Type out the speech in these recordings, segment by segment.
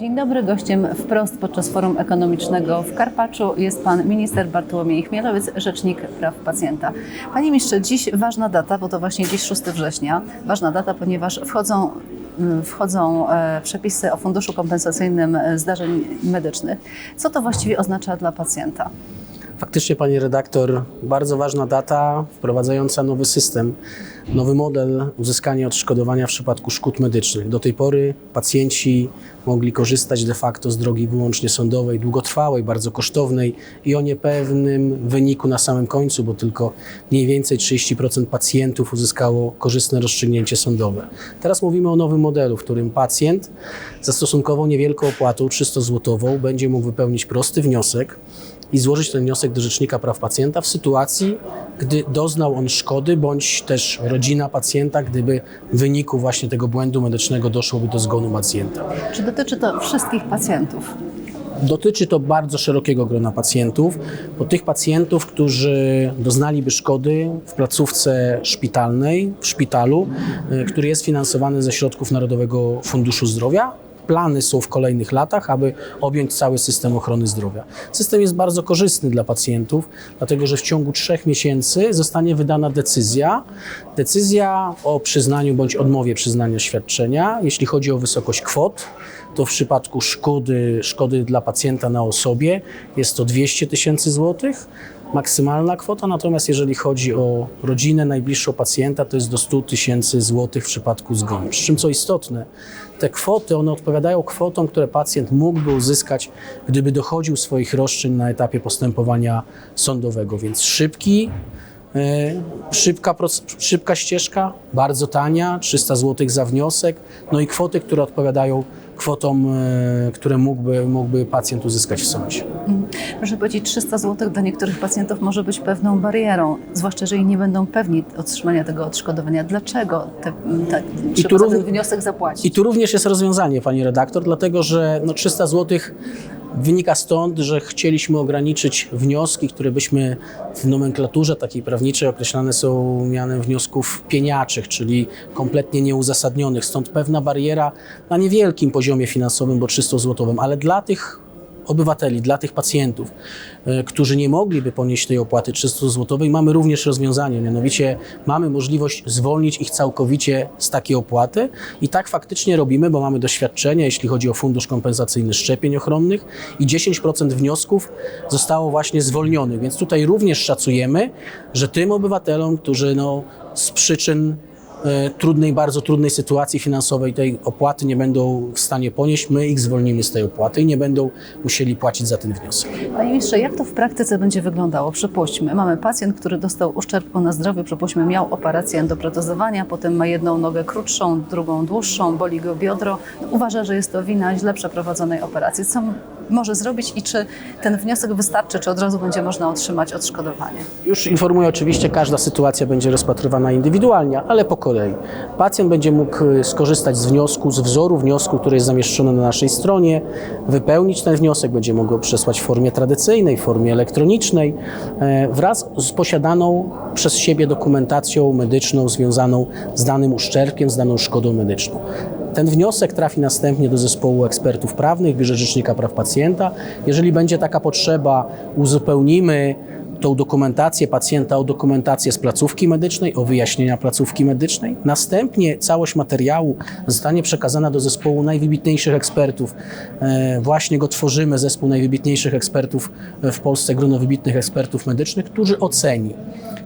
Dzień dobry, gościem wprost podczas forum ekonomicznego w Karpaczu jest pan minister Bartłomiej Chmielowiec, rzecznik praw pacjenta. Panie ministrze, dziś ważna data, bo to właśnie dziś 6 września, ważna data, ponieważ wchodzą, mm, wchodzą e, przepisy o funduszu kompensacyjnym zdarzeń medycznych. Co to właściwie oznacza dla pacjenta? Faktycznie, pani redaktor, bardzo ważna data wprowadzająca nowy system, nowy model uzyskania odszkodowania w przypadku szkód medycznych. Do tej pory pacjenci mogli korzystać de facto z drogi wyłącznie sądowej, długotrwałej, bardzo kosztownej i o niepewnym wyniku na samym końcu, bo tylko mniej więcej 30% pacjentów uzyskało korzystne rozstrzygnięcie sądowe. Teraz mówimy o nowym modelu, w którym pacjent za stosunkowo niewielką opłatą, 300 złotową, będzie mógł wypełnić prosty wniosek, i złożyć ten wniosek do Rzecznika Praw Pacjenta w sytuacji, gdy doznał on szkody, bądź też rodzina pacjenta, gdyby w wyniku właśnie tego błędu medycznego doszłoby do zgonu pacjenta. Czy dotyczy to wszystkich pacjentów? Dotyczy to bardzo szerokiego grona pacjentów, bo tych pacjentów, którzy doznaliby szkody w placówce szpitalnej, w szpitalu, y, który jest finansowany ze środków Narodowego Funduszu Zdrowia. Plany są w kolejnych latach, aby objąć cały system ochrony zdrowia. System jest bardzo korzystny dla pacjentów, dlatego że w ciągu trzech miesięcy zostanie wydana decyzja, decyzja o przyznaniu bądź odmowie przyznania świadczenia, jeśli chodzi o wysokość kwot to w przypadku szkody, szkody dla pacjenta na osobie jest to 200 tysięcy złotych, maksymalna kwota, natomiast jeżeli chodzi o rodzinę najbliższą pacjenta, to jest do 100 tysięcy złotych w przypadku zgonu. Przy czym co istotne, te kwoty, one odpowiadają kwotom, które pacjent mógłby uzyskać, gdyby dochodził swoich roszczeń na etapie postępowania sądowego, więc szybki, E, Szybka, szybka ścieżka, bardzo tania, 300 zł za wniosek, no i kwoty, które odpowiadają kwotom, e, które mógłby, mógłby pacjent uzyskać w sądzie. Proszę powiedzieć, 300 zł dla niektórych pacjentów może być pewną barierą, zwłaszcza jeżeli nie będą pewni otrzymania tego odszkodowania. Dlaczego te, te, trzeba tu ten wniosek zapłacić? I tu również jest rozwiązanie, pani redaktor, dlatego że no 300 zł wynika stąd, że chcieliśmy ograniczyć wnioski, które byśmy w nomenklaturze takiej prawniczej określane są mianem wniosków pieniaczych, czyli kompletnie nieuzasadnionych. Stąd pewna bariera na niewielkim poziomie finansowym, bo 300 złotowym, ale dla tych obywateli, dla tych pacjentów, e, którzy nie mogliby ponieść tej opłaty 300 złotowej, mamy również rozwiązanie, mianowicie mamy możliwość zwolnić ich całkowicie z takiej opłaty i tak faktycznie robimy, bo mamy doświadczenia, jeśli chodzi o fundusz kompensacyjny szczepień ochronnych i 10% wniosków zostało właśnie zwolnionych, więc tutaj również szacujemy, że tym obywatelom, którzy no, z przyczyn trudnej, bardzo trudnej sytuacji finansowej tej opłaty nie będą w stanie ponieść, my ich zwolnimy z tej opłaty i nie będą musieli płacić za ten wniosek. Panie ministrze, jak to w praktyce będzie wyglądało? Przypuśćmy, mamy pacjent, który dostał uszczerbku na zdrowiu, przypuśćmy, miał operację endoprotezowania, potem ma jedną nogę krótszą, drugą dłuższą, boli go biodro. Uważa, że jest to wina źle przeprowadzonej operacji. Co może zrobić i czy ten wniosek wystarczy, czy od razu będzie można otrzymać odszkodowanie? Już informuję, oczywiście każda sytuacja będzie rozpatrywana indywidualnie, ale po kolei. Pacjent będzie mógł y, skorzystać z wniosku, z wzoru wniosku, który jest zamieszczony na naszej stronie, wypełnić ten wniosek, będzie mógł go przesłać w formie tradycyjnej, w formie elektronicznej, e, wraz z posiadaną przez siebie dokumentacją medyczną związaną z danym uszczerbkiem, z daną szkodą medyczną. Ten wniosek trafi następnie do zespołu ekspertów prawnych, Biurze Rzecznika Praw Pacjenta. Jeżeli będzie taka potrzeba, uzupełnimy tą dokumentację pacjenta o dokumentację z placówki medycznej, o wyjaśnienia placówki medycznej. Następnie całość materiału zostanie przekazana do zespołu najwybitniejszych ekspertów. E, Właśnie go tworzymy, zespół najwybitniejszych ekspertów w Polsce, grono wybitnych ekspertów medycznych, którzy oceni,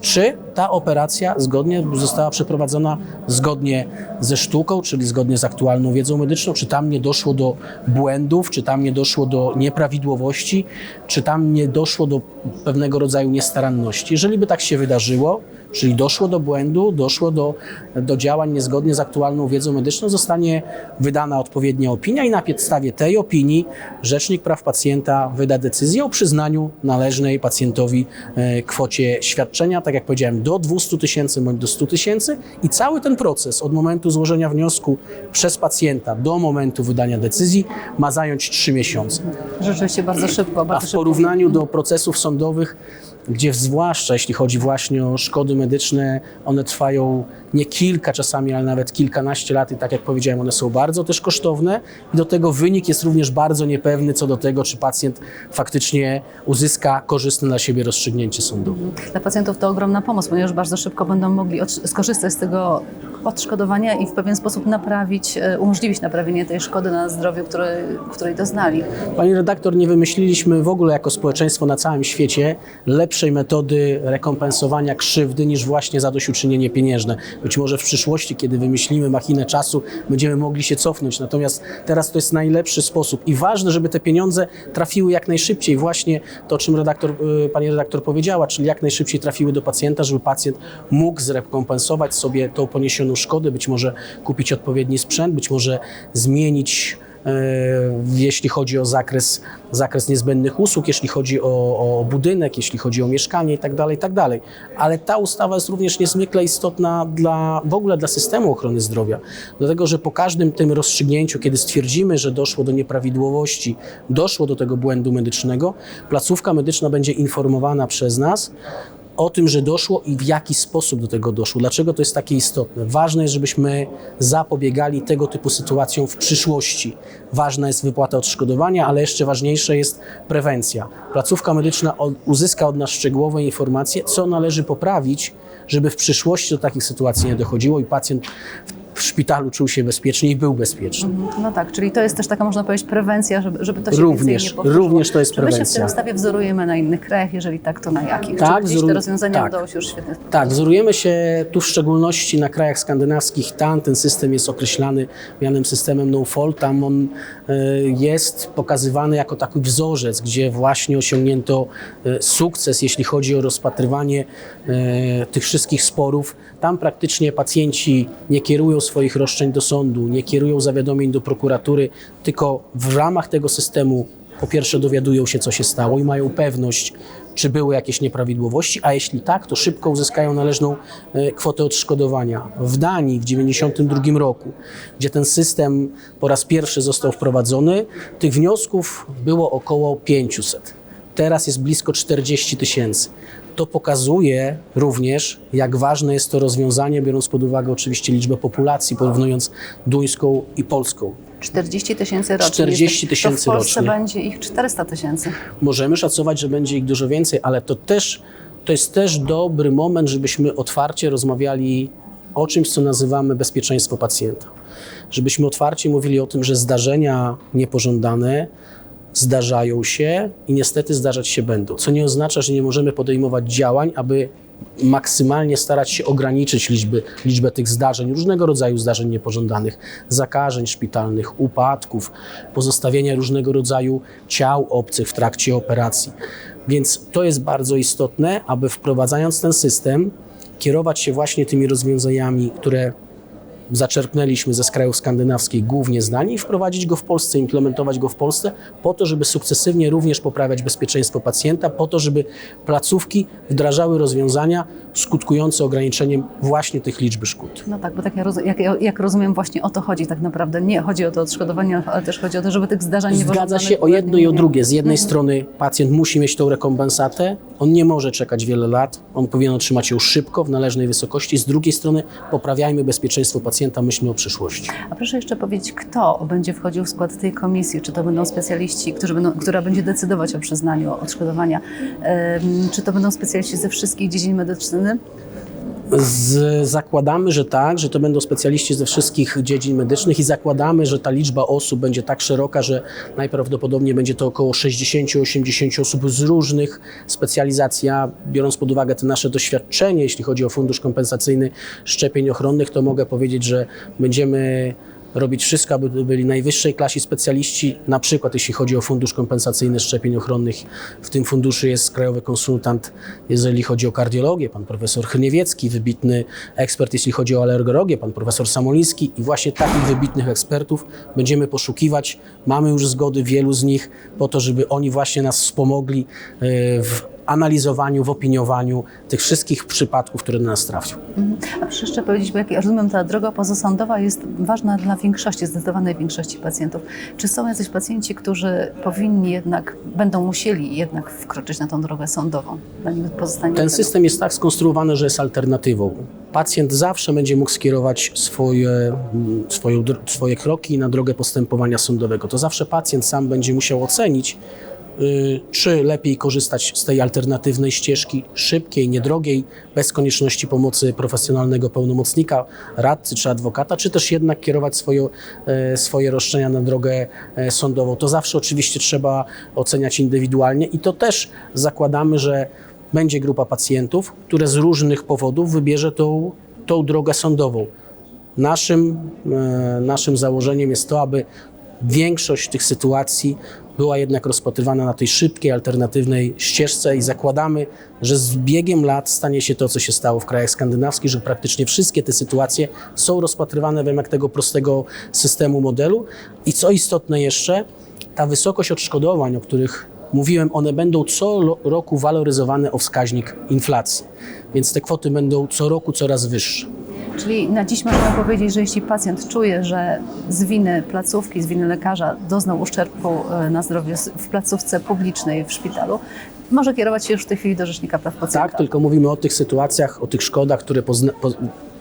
czy ta operacja zgodnie została przeprowadzona zgodnie ze sztuką, czyli zgodnie z aktualną wiedzą medyczną, czy tam nie doszło do błędów, czy tam nie doszło do nieprawidłowości, czy tam nie doszło do pewnego rodzaju niestaranności. Jeżeli by tak się wydarzyło, czyli doszło do błędu, doszło do, do działań niezgodnie z aktualną wiedzą medyczną, zostanie wydana odpowiednia opinia i na podstawie tej opinii Rzecznik Praw Pacjenta wyda decyzję o przyznaniu należnej pacjentowi e, kwocie świadczenia, tak jak powiedziałem, do 200 tysięcy bądź do 100 tysięcy i cały ten proces od momentu złożenia wniosku przez pacjenta do momentu wydania decyzji ma zająć 3 miesiące. Rzeczywiście bardzo szybko, A bardzo w szybko. porównaniu do procesów sądowych gdzie zwłaszcza jeśli chodzi właśnie o szkody medyczne, one trwają nie kilka czasami, ale nawet kilkanaście lat i tak jak powiedziałem, one są bardzo też kosztowne i do tego wynik jest również bardzo niepewny co do tego, czy pacjent faktycznie uzyska korzystne dla siebie rozstrzygnięcie sądowe. Dla pacjentów to ogromna pomoc, ponieważ bardzo szybko będą mogli skorzystać z tego odszkodowania i w pewien sposób naprawić, e, umożliwić naprawienie tej szkody na zdrowiu, której, której doznali. Pani redaktor, nie wymyśliliśmy w ogóle jako społeczeństwo na całym świecie lepszej metody rekompensowania krzywdy niż właśnie zadośćuczynienie pieniężne. Być może w przyszłości, kiedy wymyślimy machinę czasu, będziemy mogli się cofnąć. Natomiast teraz to jest najlepszy sposób i ważne, żeby te pieniądze trafiły jak najszybciej. Właśnie to, o czym redaktor, y, pani redaktor powiedziała, czyli jak najszybciej trafiły do pacjenta, żeby pacjent mógł zrekompensować sobie tą poniesioną szkodę, być może kupić odpowiedni sprzęt, być może zmienić e, jeśli chodzi o zakres, zakres niezbędnych usług, jeśli chodzi o, o budynek, jeśli chodzi o mieszkanie itd., itd. Ale ta ustawa jest również niezwykle istotna dla, w ogóle dla systemu ochrony zdrowia, dlatego że po każdym tym rozstrzygnięciu, kiedy stwierdzimy, że doszło do nieprawidłowości, doszło do tego błędu medycznego, placówka medyczna będzie informowana przez nas, o tym, że doszło i w jaki sposób do tego doszło. Dlaczego to jest takie istotne? Ważne jest, żebyśmy zapobiegali tego typu sytuacjom w przyszłości. Ważna jest wypłata odszkodowania, ale jeszcze ważniejsza jest prewencja. Placówka medyczna uzyska od nas szczegółowe informacje, co należy poprawić, żeby w przyszłości do takich sytuacji nie dochodziło i pacjent w szpitalu czuł się bezpiecznie i był bezpieczny. No tak, czyli to jest też taka, można powiedzieć, prewencja, żeby, żeby to się Również, nie powtórzyło. również to jest Czy my się w prewencja. ustawie wzorujemy na innych krajach? Jeżeli tak, to na jakich? Tak, Czy gdzieś te rozwiązania tak. udało się już świetnie wprowadzić? Tak, wzorujemy się tu w szczególności na krajach skandynawskich. Tam ten system jest określany mianem systemem no fault. Tam on e, jest pokazywany jako taki wzorzec, gdzie właśnie osiągnięto e, sukces, jeśli chodzi o rozpatrywanie e, tych wszystkich sporów. Tam praktycznie pacjenci nie kierują swoich roszczeń do sądu, nie kierują zawiadomień do prokuratury, tylko w ramach tego systemu po pierwsze dowiadują się, co się stało i mają pewność, czy były jakieś nieprawidłowości, a jeśli tak, to szybko uzyskają należną e, kwotę odszkodowania. W Danii w 1992 roku, gdzie ten system po raz pierwszy został wprowadzony, tych wniosków było około 500. Teraz jest blisko 40 tysięcy. To pokazuje również, jak ważne jest to rozwiązanie, biorąc pod uwagę oczywiście liczbę populacji, porównując duńską i polską. 40 tysięcy rocznie. 40 To tysięcy w Polsce rocznie. będzie ich 400 tysięcy. Możemy szacować, że będzie ich dużo więcej, ale to też to jest też dobry moment, żebyśmy otwarcie rozmawiali o czymś, co nazywamy bezpieczeństwo pacjenta. Żebyśmy otwarcie mówili o tym, że zdarzenia niepożądane zdarzają się i niestety zdarzać się będą. Co nie oznacza, że nie możemy podejmować działań, aby maksymalnie starać się ograniczyć liczby, liczbę tych zdarzeń, różnego rodzaju zdarzeń niepożądanych, zakażeń szpitalnych, upadków, pozostawienia różnego rodzaju ciał obcych w trakcie operacji. Więc to jest bardzo istotne, aby wprowadzając ten system, kierować się właśnie tymi rozwiązaniami, które zaczerpnęliśmy ze krajów skandynawskich, głównie z Danii, i wprowadzić go w Polsce, implementować go w Polsce, po to, żeby sukcesywnie również poprawiać bezpieczeństwo pacjenta, po to, żeby placówki wdrażały rozwiązania skutkujące ograniczeniem właśnie tych liczby szkód. No tak, bo tak ja roz, jak, jak rozumiem, właśnie o to chodzi tak naprawdę. Nie chodzi o to odszkodowanie, ale też chodzi o to, żeby tych zdarzeń nie Zgadza się o jedno i o drugie. Z jednej strony pacjent musi mieć tą rekompensatę, on nie może czekać wiele lat, on powinien otrzymać ją szybko, w należnej wysokości. Z drugiej strony poprawiajmy bezpieczeństwo pacjenta, myślmy o przyszłości. A proszę jeszcze powiedzieć, kto będzie wchodził w skład tej komisji? Czy to będą specjaliści, którzy będą, która będzie decydować o przyznaniu odszkodowania? Czy to będą specjaliści ze wszystkich dziedzin medycyny? Z, zakładamy, że tak, że to będą specjaliści ze wszystkich dziedzin medycznych i zakładamy, że ta liczba osób będzie tak szeroka, że najprawdopodobniej będzie to około 60-80 osób z różnych specjalizacji. A biorąc pod uwagę te nasze doświadczenie, jeśli chodzi o fundusz kompensacyjny szczepień ochronnych, to mogę powiedzieć, że będziemy robić wszystko, aby to byli najwyższej klasie specjaliści, na przykład jeśli chodzi o Fundusz Kompensacyjny Szczepień Ochronnych. W tym funduszu jest krajowy konsultant, jeżeli chodzi o kardiologię, pan profesor Chniewiecki, wybitny ekspert, jeśli chodzi o alergologię, pan profesor Samoliński i właśnie takich wybitnych ekspertów będziemy poszukiwać. Mamy już zgody wielu z nich po to, żeby oni właśnie nas wspomogli e, w analizowaniu, w opiniowaniu tych wszystkich przypadków, które do nas trafią. Mhm. A proszę jeszcze powiedzieć, bo jak ja rozumiem, ta droga pozasądowa jest ważna dla większości, zdecydowanej większości pacjentów. Czy są jacyś pacjenci, którzy powinni jednak, będą musieli jednak wkroczyć na tą drogę sądową? Dla nich pozostanie Ten system jest tak skonstruowany, że jest alternatywą. Pacjent zawsze będzie mógł skierować swoje, mm, swoją, dr- swoje kroki na drogę postępowania sądowego. To zawsze pacjent sam będzie musiał ocenić, czy lepiej korzystać z tej alternatywnej ścieżki, szybkiej, niedrogiej, bez konieczności pomocy profesjonalnego pełnomocnika, radcy czy adwokata, czy też jednak kierować swoje, e, swoje roszczenia na drogę e, sądową. To zawsze oczywiście trzeba oceniać indywidualnie i to też zakładamy, że będzie grupa pacjentów, które z różnych powodów wybierze tą, tą drogę sądową. Naszym, naszym założeniem jest to, aby większość tych sytuacji była jednak rozpatrywana na tej szybkiej, alternatywnej ścieżce i zakładamy, że z biegiem lat stanie się to, co się stało w krajach skandynawskich, że praktycznie wszystkie te sytuacje są rozpatrywane w ramach tego prostego systemu modelu. I co istotne jeszcze, ta wysokość odszkodowań, o których mówiłem, one będą co roku waloryzowane o wskaźnik inflacji, więc te kwoty będą co roku coraz wyższe. Czyli na dziś można powiedzieć, że jeśli pacjent czuje, że z winy placówki, z winy lekarza doznał uszczerbku e, na zdrowiu w placówce publicznej, w szpitalu, może kierować się już w tej chwili do Rzecznika Praw Pacjenta. Tak, tylko mówimy o tych sytuacjach, o tych szkodach, które pozna, po,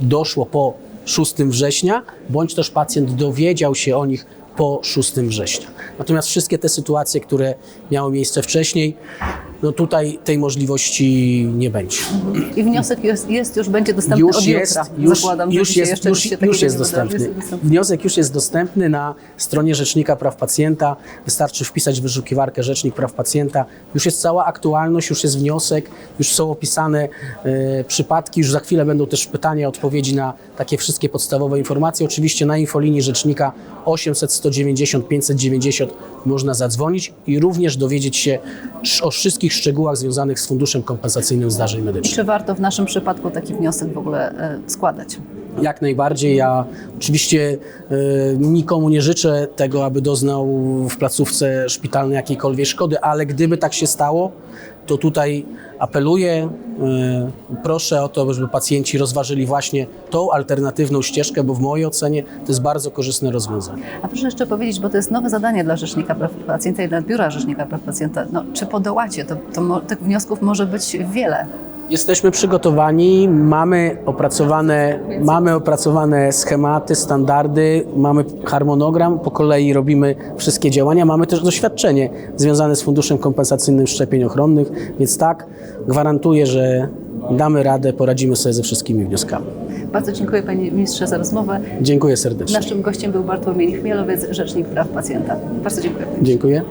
doszło po 6 września, bądź też pacjent dowiedział się o nich po 6 września. Natomiast wszystkie te sytuacje, które miały miejsce wcześniej, no tutaj tej możliwości nie będzie. I wniosek jest, jest już, będzie dostępny już od jest, jutra. już, Zakładam, już jest, jeszcze już, już jest nie wydarzy. dostępny. Jest dostępny. Wniosek już jest dostępny na stronie Rzecznika Praw Pacjenta. Wystarczy wpisać w wyszukiwarkę Rzecznik Praw Pacjenta. Już jest cała aktualność, już jest wniosek, już są opisane e, przypadki. Już za chwilę będą też pytania, odpowiedzi na takie wszystkie podstawowe informacje. Oczywiście na infolinii Rzecznika 800 190 590 można zadzwonić i również dowiedzieć się o wszystkich szczegółach związanych z Funduszem Kompensacyjnym Zdarzeń Medycznych. Czy warto w naszym przypadku taki wniosek w ogóle e, składać? Jak najbardziej. Ja oczywiście e, nikomu nie życzę tego, aby doznał w placówce szpitalnej jakiejkolwiek szkody, ale gdyby tak się stało, to tutaj apeluję, e, proszę o to, żeby pacjenci rozważyli właśnie tą alternatywną ścieżkę, bo w mojej ocenie to jest bardzo korzystne rozwiązanie. A proszę jeszcze powiedzieć, bo to jest nowe zadanie dla Rzecznika Praw Pacjenta i dla Biura Rzecznika Praw Pacjenta. No, czy podołacie? To, to tych wniosków może być wiele. Jesteśmy przygotowani, mamy opracowane, mamy opracowane schematy, standardy, mamy harmonogram, po kolei robimy wszystkie działania, mamy też doświadczenie związane z Funduszem Kompensacyjnym Szczepień Ochronnych, więc tak, gwarantuję, że damy radę, poradzimy sobie ze wszystkimi wnioskami. Bardzo dziękuję Panie Ministrze za rozmowę. Dziękuję serdecznie. Naszym gościem był Bartłomiej Chmielowiec, Rzecznik Praw Pacjenta. Bardzo dziękuję. Dziękuję.